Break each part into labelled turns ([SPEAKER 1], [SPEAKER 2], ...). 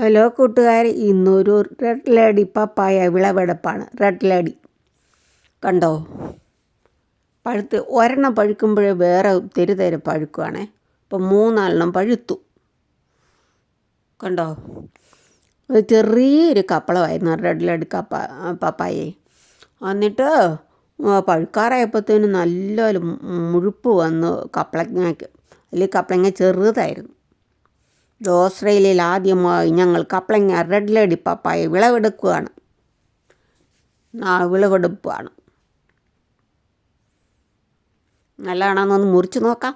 [SPEAKER 1] Hello കൂട്ടുകാർ ഇന്നൊരു red lady papaya വിളവെടുപ്പാണ്. Red lady. കണ്ടോ? പഴുത്ത് ഒരെണ്ണം പഴുക്കുമ്പോഴേ വേറെ തെരു തെരു പഴുക്കുവാണേ. ഇപ്പം മൂന്നാലെണ്ണം പഴുത്തു. കണ്ടോ? ഒരു ചെറിയൊരു കപ്പളമായിരുന്നു റെഡ് ലേഡി കപ്പ പപ്പായേ. എന്നിട്ട് പഴുക്കാറായപ്പോഴത്തേനും നല്ലൊരു മുഴുപ്പ് വന്നു കപ്പളങ്ങയ്ക്ക് അല്ലെങ്കിൽ കപ്പളങ്ങ ചെറുതായിരുന്നു. ഓസ്ട്രേലിയയിൽ ആദ്യമായി ഞങ്ങൾ കപ്ലങ്ങ റെഡ് ലേഡി പപ്പായ വിളവെടുക്കുകയാണ്. ആ വിളവെടുപ്പാണ്. നല്ലതാണെന്നൊന്ന് മുറിച്ച് നോക്കാം.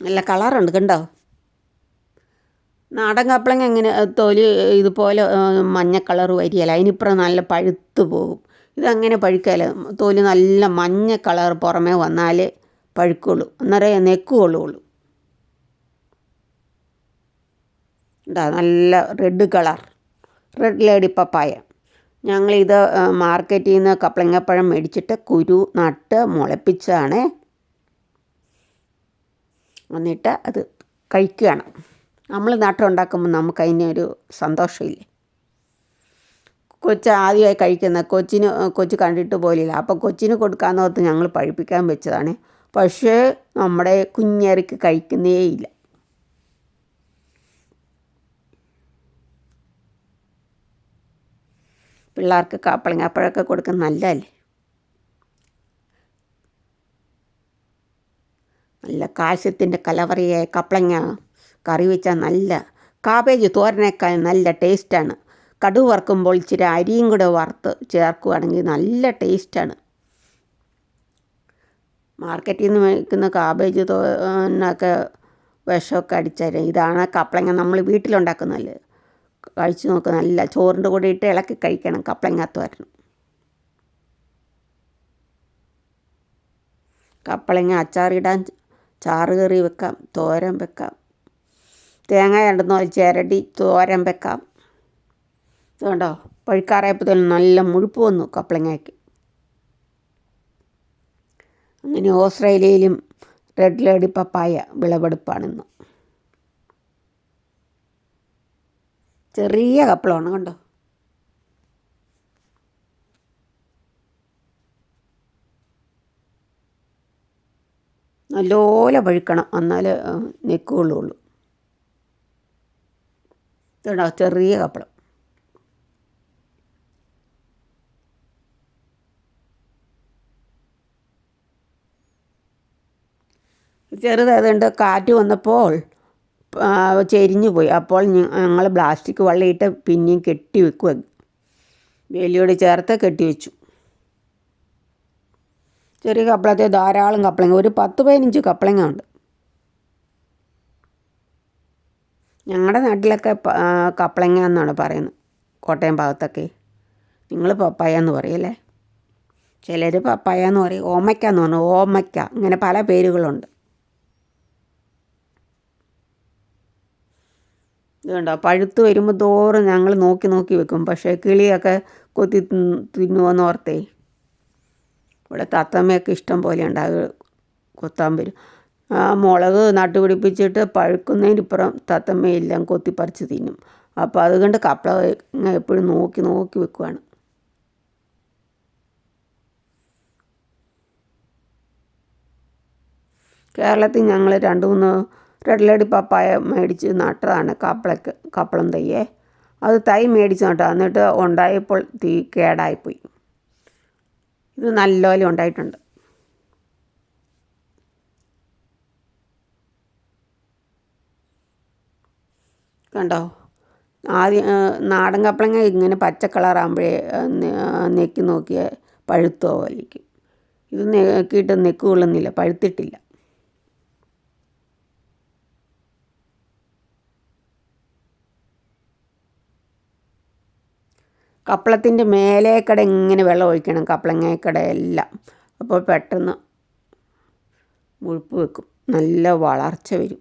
[SPEAKER 1] നല്ല കളറുണ്ട് കണ്ടോ? നാടൻ കപ്പളങ്ങ എങ്ങനെ തൊലി ഇതുപോലെ മഞ്ഞ കളർ വരികയില്ല അതിനിപ്പുറം നല്ല പഴുത്ത് പോകും. ഇതങ്ങനെ പഴുക്കല. തൊലി നല്ല മഞ്ഞ കളർ പുറമേ വന്നാലേ പഴുക്കുള്ളൂ. അന്നേരം നെക്കുകൊള്ളുള്ളൂ. നല്ല red colour. Red lady papaya. ഞങ്ങളിത് മാർക്കറ്റിൽ നിന്ന് കപ്പളങ്ങപ്പഴം മേടിച്ചിട്ട് കുരു നട്ട് മുളപ്പിച്ചാണ്. എന്നിട്ട് അത് കഴിക്കുകയാണ് നമ്മൾ നാട്ടിലുണ്ടാക്കുമ്പോൾ നമുക്ക് അതിനൊരു സന്തോഷമില്ലേ? കൊച്ച് ആദ്യമായി കഴിക്കുന്ന കൊച്ചിന് കൊച്ച് കണ്ടിട്ട് പോലില്ല. അപ്പോൾ കൊച്ചിന് കൊടുക്കാമെന്ന് ഓർത്ത് ഞങ്ങൾ പഴിപ്പിക്കാൻ വെച്ചതാണ്. പക്ഷേ നമ്മുടെ കുഞ്ഞേറിക്ക് കഴിക്കുന്നേ ഇല്ല പിള്ളേർക്ക് കാപ്പിളങ്ങാപ്പഴമൊക്കെ കൊടുക്കുന്ന നല്ലതല്ലേ? നല്ല കാൽസ്യത്തിന്റെ കലവറിയായ കപ്പളങ്ങ കറി വെച്ചാൽ നല്ല കാബേജ് തോരനേക്കാൾ നല്ല ടേസ്റ്റാണ്. കടു വറുക്കുമ്പോൾ ഇച്ചിരി അരിയും കൂടെ വറുത്ത് ചേർക്കുകയാണെങ്കിൽ നല്ല ടേസ്റ്റാണ്. മാർക്കറ്റിൽ നിന്ന് മേടിക്കുന്ന കാബേജ് തോന്നൊക്കെ വിഷമൊക്കെ അടിച്ചാൽ ഇതാണ് കപ്പളങ്ങ നമ്മൾ വീട്ടിലുണ്ടാക്കുന്നതല്ലേ? കഴിച്ചു നോക്കുക നല്ല ചോറിന്റെ കൂടെ ഇട്ട് ഇളക്കി കഴിക്കണം കപ്പളങ്ങ തോരൻ. കപ്പളങ്ങ അച്ചാറിടാൻ ചാറ് കറി വെക്കാം തോരൻ വെക്കാം. തേങ്ങ രണ്ടെന്ന് ചിരടി തോരൻ വെക്കാം. ഇതുകൊണ്ടോ പഴുക്കാറായപ്പോൾ നല്ല മുഴുപ്പ് വന്നു കപ്പളങ്ങയ്ക്ക് അങ്ങനെ ഓസ്ട്രേലിയയിലും റെഡ് ലേഡി പപ്പായ വിളവെടുപ്പാണിന്ന് ചെറിയ കപ്പളമാണ് കണ്ടോ? നല്ലപോലെ പഴുക്കണം. എന്നാലേ നിൽക്കുകയുള്ളൂ ഇതുണ്ടോ? ചെറിയ കപ്പളം ചെറുതായതുകൊണ്ട് കാറ്റ് വന്നപ്പോൾ ചെരിഞ്ഞു പോയി. അപ്പോൾ ഞങ്ങൾ പ്ലാസ്റ്റിക് വള്ളിയിട്ട് പിന്നെയും കെട്ടി വെക്കുക വേലിയോട് ചേർത്ത് കെട്ടി വെച്ചു. ചെറിയ കപ്പളത്തെ ധാരാളം കപ്പളങ്ങ ഒരു പത്ത് പതിനഞ്ച് കപ്പളങ്ങ ഉണ്ട്. ഞങ്ങളുടെ നാട്ടിലൊക്കെ കപ്പളങ്ങ എന്നാണ് പറയുന്നത്. കോട്ടയം ഭാഗത്തൊക്കെ. നിങ്ങൾ പപ്പായ എന്ന് പറയല്ലേ ചിലർ പപ്പായ എന്ന് പറയും ഓമയ്ക്ക എന്ന് പറഞ്ഞു ഓമയ്ക്ക. ഇങ്ങനെ പല പേരുകളുണ്ട്. ഇതുണ്ടോ പഴുത്ത് വരുമ്പോൾ തോറും ഞങ്ങൾ നോക്കി നോക്കി വെക്കും. പക്ഷേ കിളിയൊക്കെ കൊത്തി തിന്നുവെന്ന് ഓർത്തേ. ഇവിടെ തത്തമ്മയൊക്കെ ഇഷ്ടം പോലെ ഉണ്ടാകും. കൊത്താൻ വരും. മുളക് നട്ടുപിടിപ്പിച്ചിട്ട് പഴുക്കുന്നതിനിപ്പുറം തത്തമ്മയെല്ലാം കൊത്തിപ്പറിച്ച് തിന്നും. അപ്പോൾ അതുകൊണ്ട് കപ്പള എപ്പോഴും നോക്കി നോക്കി വെക്കുവാണ്. കേരളത്തിൽ ഞങ്ങൾ രണ്ട് മൂന്ന് റെഡ് പപ്പായ മേടിച്ച് നട്ടതാണ് കപ്പളക്ക് കപ്പളം തയ്യേ അത് തൈ മേടിച്ച് നട്ടു എന്നിട്ട് ഉണ്ടായപ്പോൾ തീ കേടായിപ്പോയി. ഇത് നല്ലപോലെ ഉണ്ടായിട്ടുണ്ട്. കണ്ടോ? ആദ്യം നാടൻ കപ്പളങ്ങ ഇങ്ങനെ പച്ച കളറാകുമ്പോഴേ നെക്കി നോക്കിയ പഴുത്തോ വലിക്കും. ഇത് നെക്കിയിട്ട് നെക്ക് കൊള്ളുന്നില്ല പഴുത്തിട്ടില്ല. കപ്പളത്തിന്റെ മേലേക്കട ഇങ്ങനെ വെള്ളം ഒഴിക്കണം കപ്പളങ്ങേക്കട എല്ലാം. അപ്പോൾ പെട്ടെന്ന് മുഴുപ്പ് വെക്കും. നല്ല വളർച്ച വരും.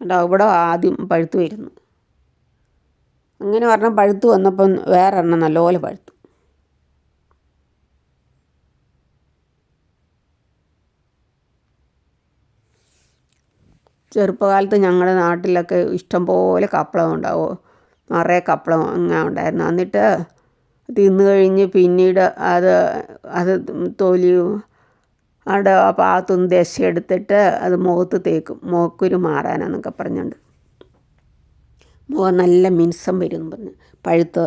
[SPEAKER 1] കണ്ടോ ഇവിടെ ആദ്യം പഴുത്ത് വരുന്നു. അങ്ങനെ ഒരെണ്ണം പഴുത്തു വന്നപ്പം വേറെ എണ്ണം നല്ലപോലെ പഴുത്തു. ചെറുപ്പകാലത്ത് ഞങ്ങളുടെ നാട്ടിലൊക്കെ ഇഷ്ടംപോലെ കപ്പളം ഉണ്ടാവും നിറയെ കപ്പളം അങ്ങനെ ഉണ്ടായിരുന്നു. എന്നിട്ട് തിന്നു കഴിഞ്ഞ് പിന്നീട് അത് അത് തൊലിയും അവിടെ ആ ഭാഗത്തുനിന്ന് ദശ എടുത്തിട്ട് അത് മുഖത്ത് തേക്കും. മുഖക്കുരു മാറാനാന്നൊക്കെ പറഞ്ഞുകൊണ്ട് മുഖം നല്ല മിനുസം വരും പറഞ്ഞു. പഴുത്ത്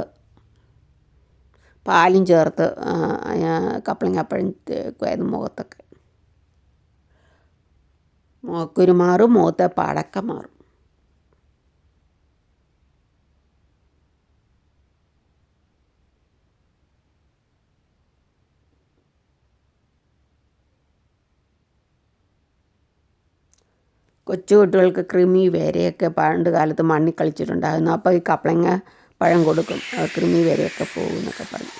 [SPEAKER 1] പാലും ചേർത്ത് കപ്പളങ്ങാപ്പഴം തേക്കുമായിരുന്നു മുഖത്തൊക്കെ. മുഖക്കുരു മാറും മുഖത്തെ പടക്കം മാറും. കൊച്ചു കുട്ടികൾക്ക് കൃമി വേരയൊക്കെ പണ്ട് കാലത്ത് മണ്ണിൽ കളിച്ചിട്ടുണ്ടായിരുന്നു. അപ്പോൾ ഈ കപ്പളങ്ങ പഴം കൊടുക്കും. കൃമി വേരയൊക്കെ പോകുമെന്നൊക്കെ പറഞ്ഞു.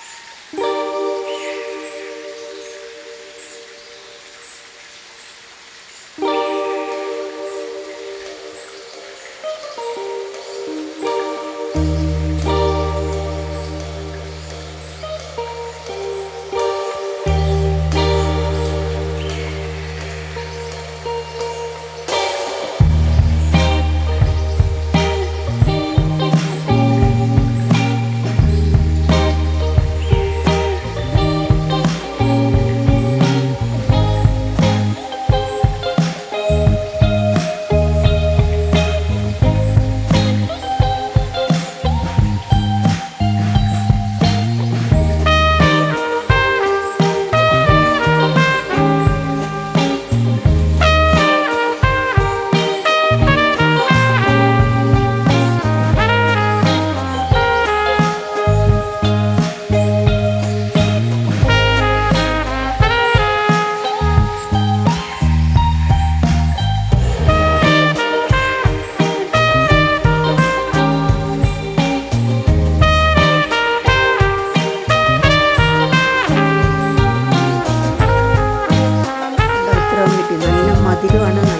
[SPEAKER 1] അധികമാണ്